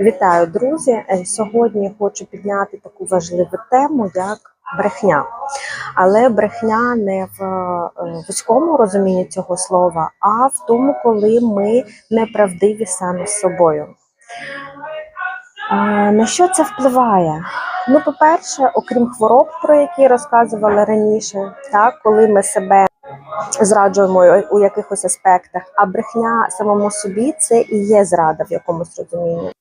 Вітаю, друзі! Е, Сьогодні хочу підняти таку важливу тему, як брехня. Але брехня не в е, вузькому розумінні цього слова, а в тому, коли ми неправдиві самі з собою. Е, На що це впливає? Ну, по-перше, окрім хвороб, про які розказувала раніше, так, коли ми себе зраджуємо у якихось аспектах, а брехня самому собі це і є зрада в якомусь розумінні.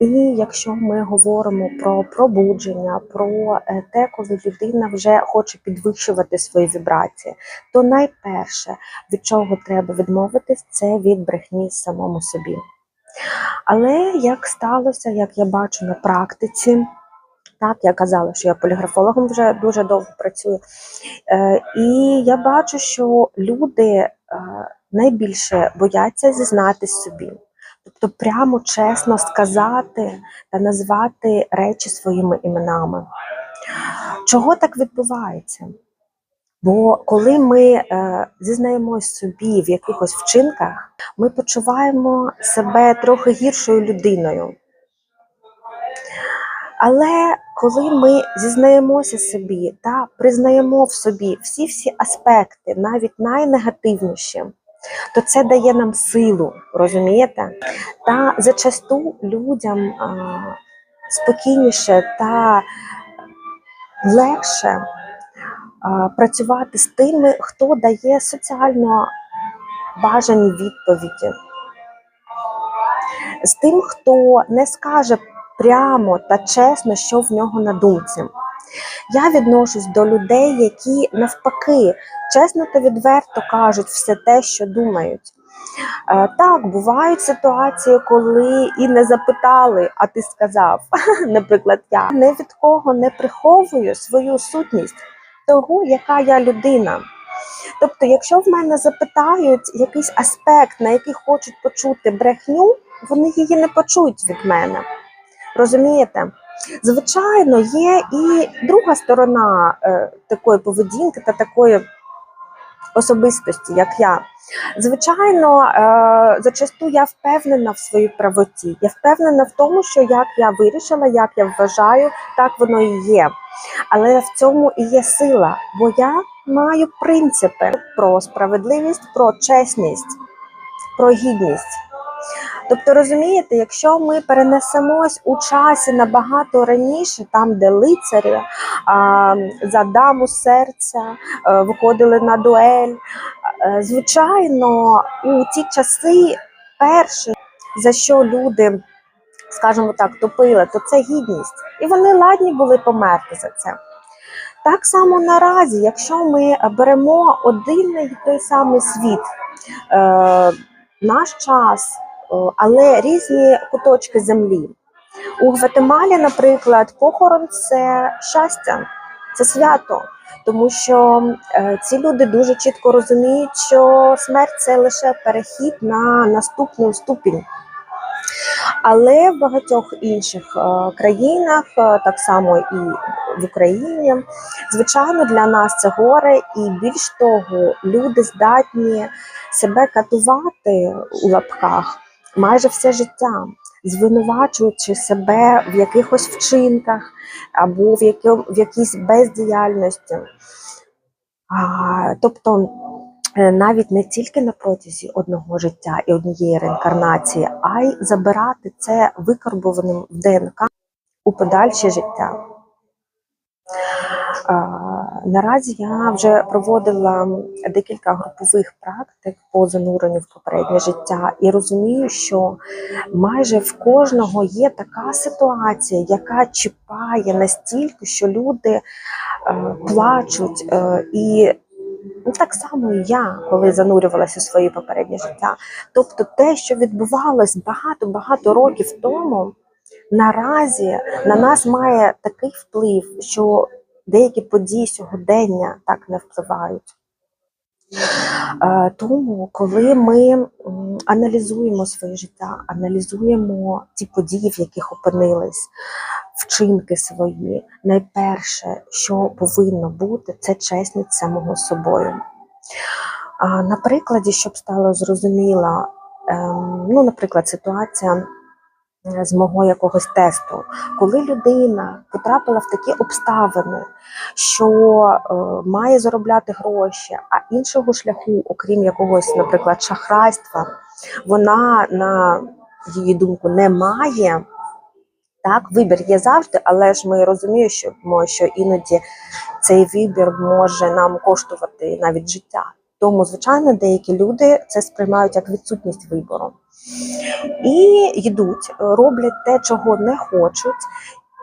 І якщо ми говоримо про пробудження, про е, те, коли людина вже хоче підвищувати свої вібрації, то найперше, від чого треба відмовитись, це від брехні самому собі. Але як сталося, як я бачу на практиці, так, я казала, що я поліграфологом вже дуже довго працюю. Е, і я бачу, що люди е, найбільше бояться зізнатись собі. Тобто прямо чесно сказати та назвати речі своїми іменами. Чого так відбувається? Бо коли ми е, зізнаємось собі в якихось вчинках, ми почуваємо себе трохи гіршою людиною. Але коли ми зізнаємося собі та признаємо в собі всі-всі аспекти, навіть найнегативніші, то це дає нам силу, розумієте? Та зачасту людям а, спокійніше та легше а, працювати з тими, хто дає соціально бажані відповіді, з тим, хто не скаже прямо та чесно, що в нього на думці. Я відношусь до людей, які навпаки чесно та відверто кажуть все те, що думають. Е, Так, бувають ситуації, коли і не запитали, а ти сказав. Наприклад, я не від кого не приховую свою сутність того, яка я людина. Тобто, якщо в мене запитають якийсь аспект, на який хочуть почути брехню, вони її не почують від мене. Розумієте? Звичайно, є і друга сторона е, такої поведінки та такої особистості, як я. Звичайно, е, зачасту я впевнена в своїй правоті. Я впевнена в тому, що як я вирішила, як я вважаю, так воно і є. Але в цьому і є сила, бо я маю принципи про справедливість, про чесність, про гідність. Тобто, розумієте, якщо ми перенесемось у часі набагато раніше, там, де лицарі а, за даму серця а, виходили на дуель, а, звичайно, у ті часи перше, за що люди, скажімо так, топили, то це гідність. І вони ладні були померти за це. Так само наразі, якщо ми беремо один і той самий світ, е, наш час. О, але різні куточки землі. У Гватемалі, наприклад, похорон це щастя, це свято, тому що е, ці люди дуже чітко розуміють, що смерть це лише перехід на наступний ступінь. Але в багатьох інших е, країнах, е, так само і в Україні, звичайно, для нас це горе, і більш того, люди здатні себе катувати у лапках майже все життя, звинувачуючи себе в якихось вчинках або в, яки, в якійсь бездіяльності. А, тобто е, навіть не тільки на протязі одного життя і однієї реінкарнації, а й забирати це викарбованим в ДНК у подальше життя. А, Наразі я вже проводила декілька групових практик по зануренню в попереднє життя і розумію, що майже в кожного є така ситуація, яка чіпає настільки, що люди е, плачуть е, і. Ну, так само і я, коли занурювалася у своє попереднє життя. Тобто, те, що відбувалось багато-багато років тому, наразі на нас має такий вплив, що деякі події сьогодення так не впливають. Е, Тому, коли ми аналізуємо своє життя, аналізуємо ті події, в яких опинились, вчинки свої, найперше, що повинно бути, це чесність самого собою. На прикладі, щоб стало зрозуміло, ем, ну, наприклад, ситуація з мого якогось тесту, коли людина потрапила в такі обставини, що е, має заробляти гроші, а іншого шляху, окрім якогось, наприклад, шахрайства, вона на її думку не має. Так, вибір є завжди, але ж ми розуміємо, що, мо- що іноді цей вибір може нам коштувати навіть життя. Тому, звичайно, деякі люди це сприймають як відсутність вибору. І йдуть, роблять те, чого не хочуть,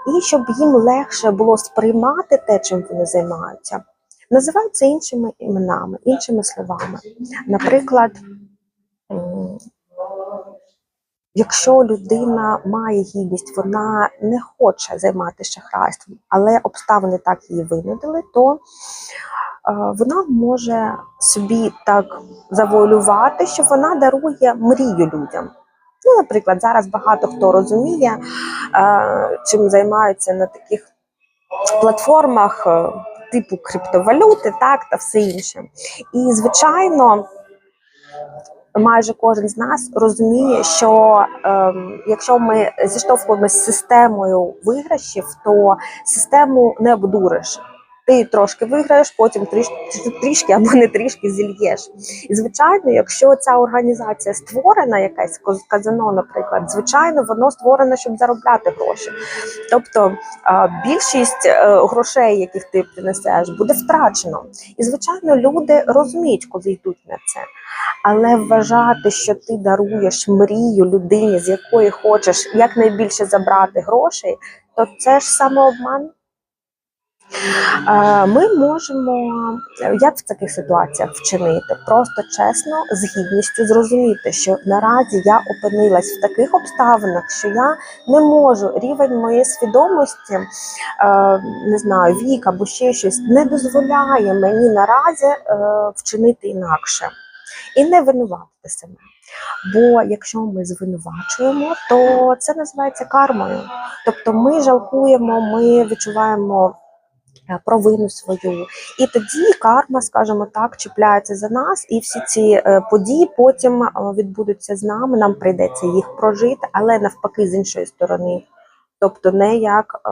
і щоб їм легше було сприймати те, чим вони займаються, називаються іншими іменами, іншими словами. Наприклад, якщо людина має гідність, вона не хоче займатися шахрайством, але обставини так її винудили, то е, вона може собі так завуалювати, що вона дарує мрію людям. Ну, наприклад, зараз багато хто розуміє, е, чим займаються на таких платформах е, типу криптовалюти, так та все інше. І звичайно, майже кожен з нас розуміє, що ем, якщо ми зіштовхуємося з системою виграшів, то систему не обдуриш. Ти трошки виграєш, потім трішки, трішки або не трішки зільєш. І звичайно, якщо ця організація створена, якесь коз- казино, наприклад, звичайно, воно створено, щоб заробляти гроші. Тобто більшість е, грошей, яких ти принесеш, буде втрачено. І звичайно, люди розуміють, коли йдуть на це. Але вважати, що ти даруєш мрію людині, з якої хочеш якнайбільше забрати грошей, то це ж самообман. Ми можемо, як в таких ситуаціях вчинити, просто чесно, з гідністю зрозуміти, що наразі я опинилась в таких обставинах, що я не можу рівень моєї свідомості, не знаю, вік або ще щось не дозволяє мені наразі е, вчинити інакше і не винуватити себе. Бо якщо ми звинувачуємо, то це називається кармою. Тобто ми жалкуємо, ми відчуваємо провину свою, і тоді карма, скажімо так, чіпляється за нас, і всі ці е, події потім е, відбудуться з нами. Нам прийдеться їх прожити, але навпаки, з іншої сторони. Тобто не як е,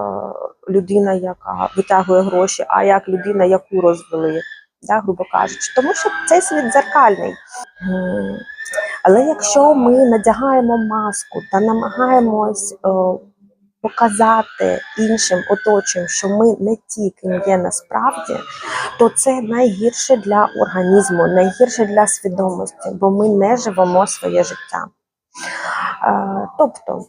людина, яка витягує гроші, а як людина, яку розвели, да, грубо кажучи, тому що цей світ дзеркальний. Але якщо ми надягаємо маску та намагаємось е, показати іншим оточим, що ми не ті, ким є насправді, то це найгірше для організму, найгірше для свідомості, бо ми не живемо своє життя. Е, Тобто,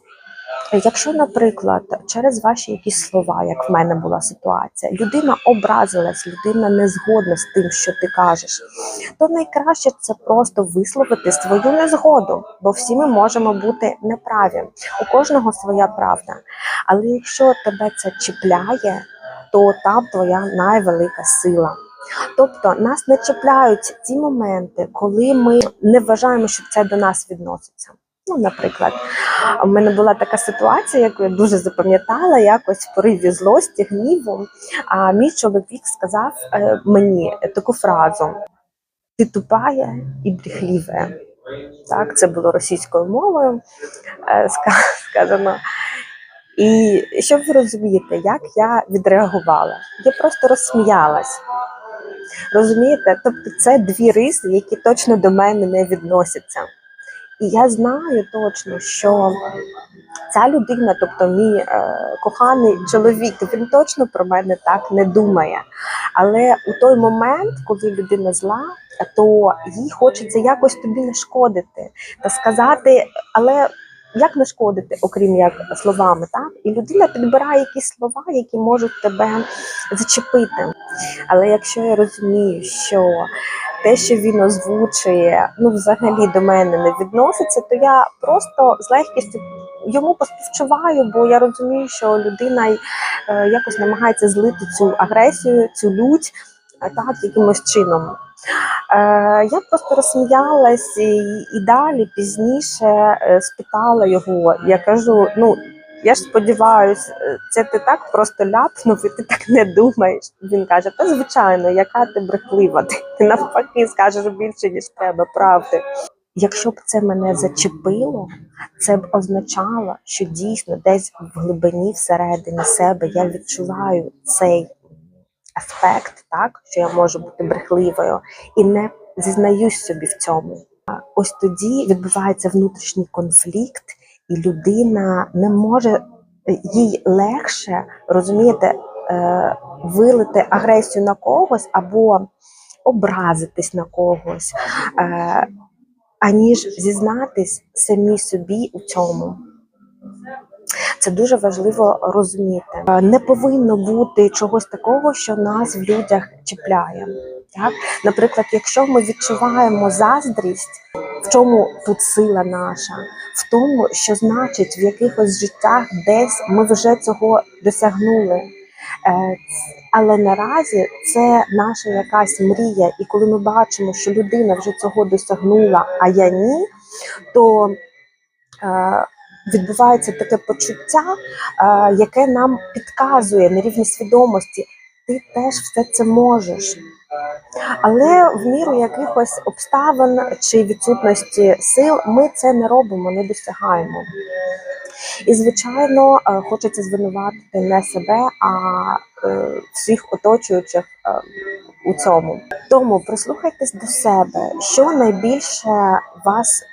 якщо, наприклад, через ваші якісь слова, як в мене була ситуація, людина образилась, людина не згодна з тим, що ти кажеш, то найкраще це просто висловити свою незгоду, бо всі ми можемо бути неправі. У кожного своя правда. Але якщо тебе це чіпляє, то там твоя найвелика сила. Тобто нас не чіпляють ті моменти, коли ми не вважаємо, що це до нас відноситься. Ну, наприклад, у мене була така ситуація, яку я дуже запам'ятала, якось в пориві злості, гніву. А мій чоловік сказав е, мені таку фразу: Ти тупая і брехліве. Так, це було російською мовою е, сказано. І щоб ви розумієте, як я відреагувала? Я просто розсміялась. Розумієте? Тобто це дві риси, які точно до мене не відносяться. І я знаю точно, що ця людина, тобто мій е, коханий чоловік, він точно про мене так не думає. Але у той момент, коли людина зла, то їй хочеться якось тобі не шкодити та сказати, але як не шкодити, окрім як словами, так? І людина підбирає якісь слова, які можуть тебе зачепити. Але якщо я розумію, що те, що він озвучує, ну взагалі до мене не відноситься, то я просто з легкістю йому поспівчуваю, бо я розумію, що людина е, якось намагається злити цю агресію, цю лють е, так, якимось чином. Е, я просто розсміялась і, далі пізніше спитала його. Я кажу: ну. Я ж сподіваюся, це ти так просто ляпнув, і ти так не думаєш. Він каже: Та звичайно, яка ти брехлива, ти навпаки скажеш більше, ніж треба, правди. якщо б це мене зачепило, це б означало, що дійсно десь в глибині всередині себе я відчуваю цей аспект, так що я можу бути брехливою, і не зізнаюсь собі в цьому. Ось тоді відбувається внутрішній конфлікт, і людина не може їй легше розумієте, е, вилити агресію на когось або образитись на когось, е, аніж зізнатись самі собі у цьому. Це дуже важливо розуміти. Е, Не повинно бути чогось такого, що нас в людях чіпляє. Так? Наприклад, якщо ми відчуваємо заздрість, в чому тут сила наша? В тому, що значить в якихось життях десь ми вже цього досягнули. Е, Але наразі це наша якась мрія, і коли ми бачимо, що людина вже цього досягнула, а я ні, то е, відбувається таке почуття, е, яке нам підказує на рівні свідомості, ти теж все це можеш. Але в міру якихось обставин чи відсутності сил ми це не робимо, не досягаємо. І, звичайно, е, хочеться звинуватити не себе, а е, всіх оточуючих е, у цьому. Тому прислухайтесь до себе, що найбільше вас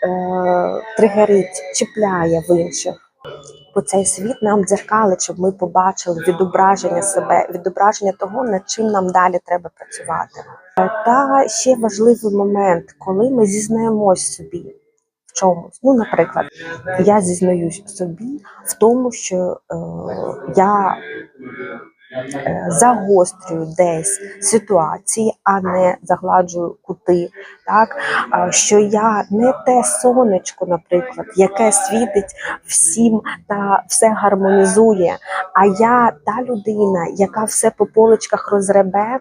тригерить, чіпляє в інших. Бо цей світ нам дзеркалить, щоб ми побачили відображення себе, відображення того, над чим нам далі треба працювати. Е, Та ще важливий момент, коли ми зізнаємось собі в чомусь. Ну, наприклад, я зізнаюсь собі в тому, що е, я загострюю десь ситуації, а не загладжую кути. Так що я не те сонечко, наприклад, яке світить всім та все гармонізує. А я та людина, яка все по поличках розребе,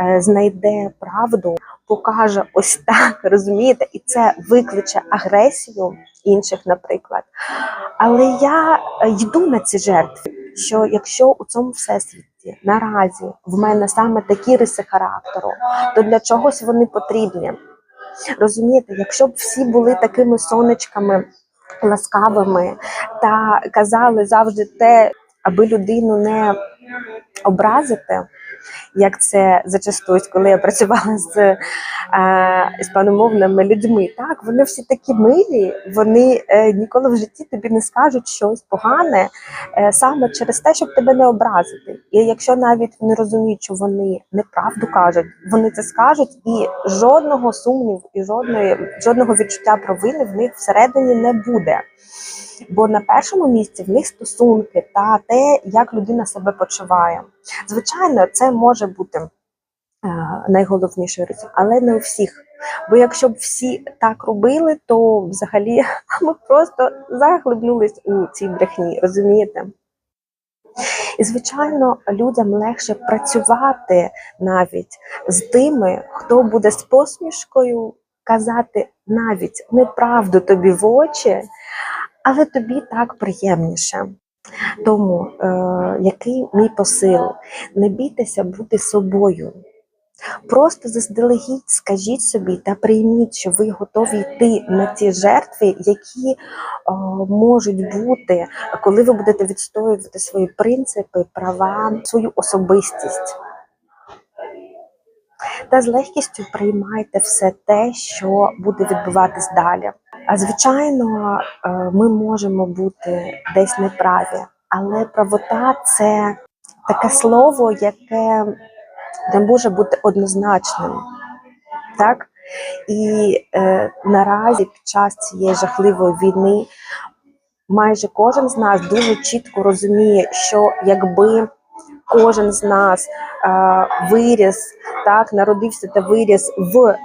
е, знайде правду, покаже ось так, розумієте, і це викличе агресію інших, наприклад. Але я е, йду на ці жертви, що якщо у цьому всесвіті наразі в мене саме такі риси характеру, то для чогось вони потрібні. Розумієте, якщо б всі були такими сонечками ласкавими та казали завжди те, аби людину не образити, як це зачастусь, коли я працювала з е, іспаномовними людьми. Так, вони всі такі милі, вони е, ніколи в житті тобі не скажуть щось погане е, саме через те, щоб тебе не образити. І якщо навіть не розуміють, що вони неправду кажуть, вони це скажуть, і жодного сумніву, і жодної жодного відчуття провини в них всередині не буде. Бо на першому місці в них стосунки та те, як людина себе почуває. Звичайно, це може бути е, найголовнішою рисою, але не у всіх. Бо якщо б всі так робили, то взагалі ми просто заглибнулись у цій брехні, розумієте? І, звичайно, людям легше працювати навіть з тими, хто буде з посмішкою казати навіть неправду тобі в очі, але тобі так приємніше. Тому, е, який мій посил? Не бійтеся бути собою. Просто заздалегідь скажіть собі та прийміть, що ви готові йти на ті жертви, які е, можуть бути, коли ви будете відстоювати свої принципи, права, свою особистість. Та з легкістю приймайте все те, що буде відбуватись далі. Звичайно, е, ми можемо бути десь неправі, але правота це таке слово, яке не може бути однозначним. Так? І е, наразі під час цієї жахливої війни майже кожен з нас дуже чітко розуміє, що якби кожен з нас е, виріс, так, народився та виріс в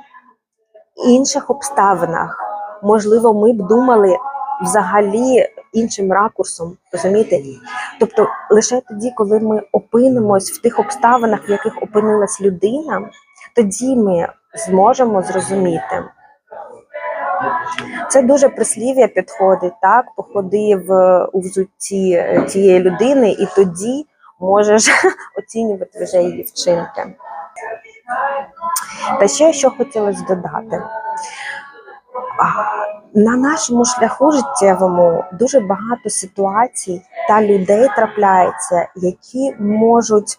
інших обставинах, можливо, ми б думали взагалі іншим ракурсом, розумієте? Тобто лише тоді, коли ми опинимось в тих обставинах, в яких опинилась людина, тоді ми зможемо зрозуміти. Це дуже прислів'я підходить, так, походи в у взутті е, тієї людини, і тоді можеш оцінювати вже її вчинки. Та ще що хотілося додати. На нашому шляху життєвому дуже багато ситуацій та людей трапляється, які можуть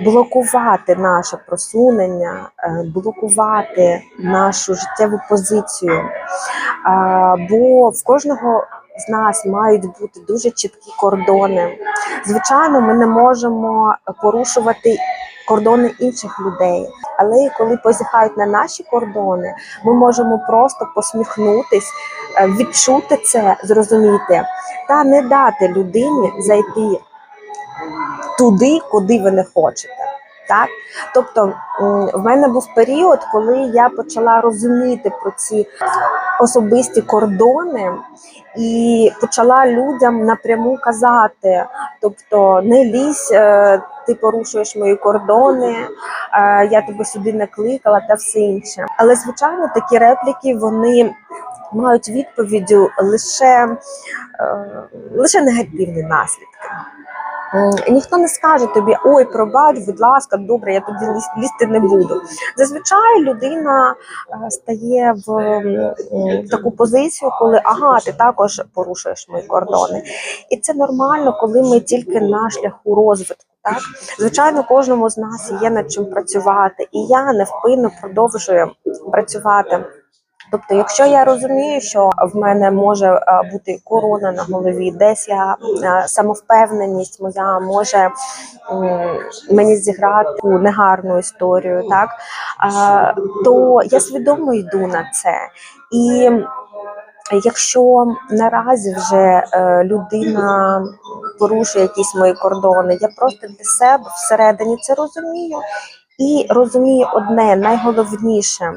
блокувати наше просунення, е, блокувати нашу життєву позицію. Бо в кожного з нас мають бути дуже чіткі кордони. Звичайно, ми не можемо порушувати кордони інших людей, але коли позіхають на наші кордони, ми можемо просто посміхнутись, е, відчути це, зрозуміти та не дати людині зайти туди, куди ви не хочете. Так, тобто в мене був період, коли я почала розуміти про ці особисті кордони і почала людям напряму казати: тобто, не лізь, е, ти порушуєш мої кордони, е, я тебе сюди не кликала та все інше. Але звичайно, такі репліки вони мають відповіддю лише, е, лише негативні наслідки. Ніхто не скаже тобі, ой, пробач, будь ласка, добре, я ліз- лізти не буду. Зазвичай людина е, стає в таку позицію, коли ага, ти також порушуєш мої кордони. І це нормально, коли ми тільки на шляху розвитку. Так, звичайно, кожному з нас є над чим працювати, і я невпинно продовжую працювати. Тобто, якщо я розумію, що в мене може е, бути корона на голові, десь я е, самовпевненість моя може мені зіграти негарну історію, так то я свідомо йду на це. І якщо наразі вже е, людина порушує якісь мої кордони, я просто для себе всередині це розумію. І розумію одне найголовніше.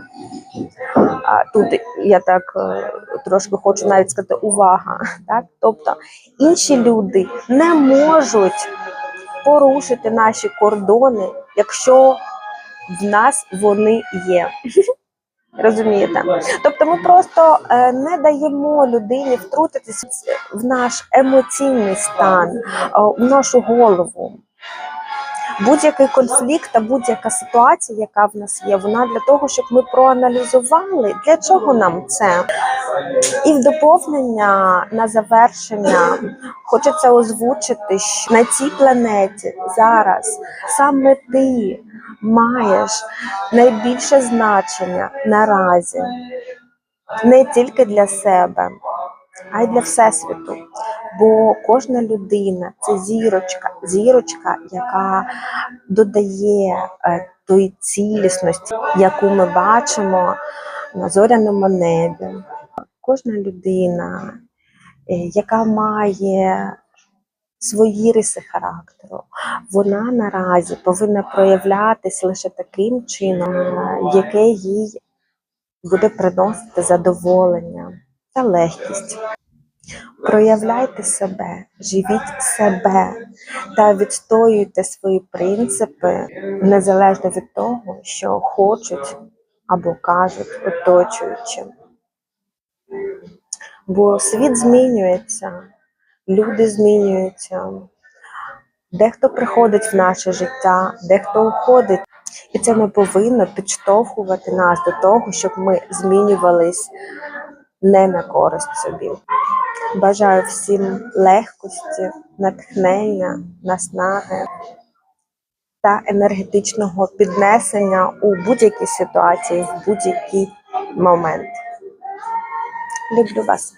Тут я так е, трошки хочу навіть сказати увага. Так? Тобто інші люди не можуть порушити наші кордони, якщо в нас вони є. Розумієте? Тобто ми просто е, не даємо людині втрутитися в наш емоційний стан, е, в нашу голову. Будь-який конфлікт та будь-яка ситуація, яка в нас є, вона для того, щоб ми проаналізували, для чого нам це. І в доповнення на завершення хочеться озвучити, що на цій планеті зараз саме ти маєш найбільше значення наразі не тільки для себе, а й для всесвіту. Бо кожна людина це зірочка, зірочка, яка додає е, тої цілісності, яку ми бачимо на зоряному небі. Кожна людина, е, яка має свої риси характеру, вона наразі повинна проявлятись лише таким чином, яке їй буде приносити задоволення та легкість. Проявляйте себе, живіть себе та відстоюйте свої принципи незалежно від того, що хочуть або кажуть оточуючи. Бо світ змінюється, люди змінюються. Дехто приходить в наше життя, дехто уходить. І це не повинно підштовхувати нас до того, щоб ми змінювались не на користь собі. Бажаю всім легкості, натхнення, наснаги та енергетичного піднесення у будь-якій ситуації, в будь-який момент. Люблю вас.